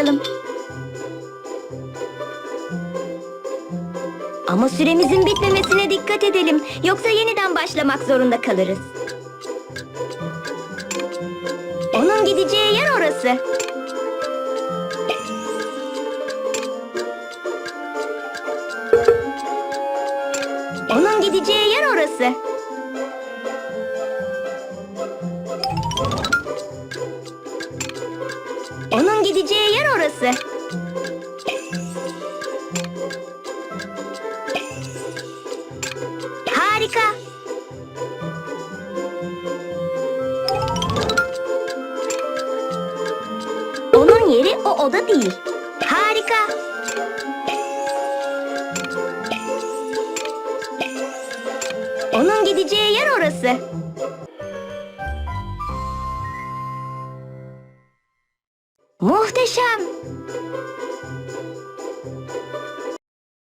başlayalım. Ama süremizin bitmemesine dikkat edelim. Yoksa yeniden başlamak zorunda kalırız. Onun gideceği yer orası. Onun gideceği yer orası. Onun gideceği yer orası. Harika. Onun yeri o oda değil. Harika. Onun gideceği yer orası. Muhteşem.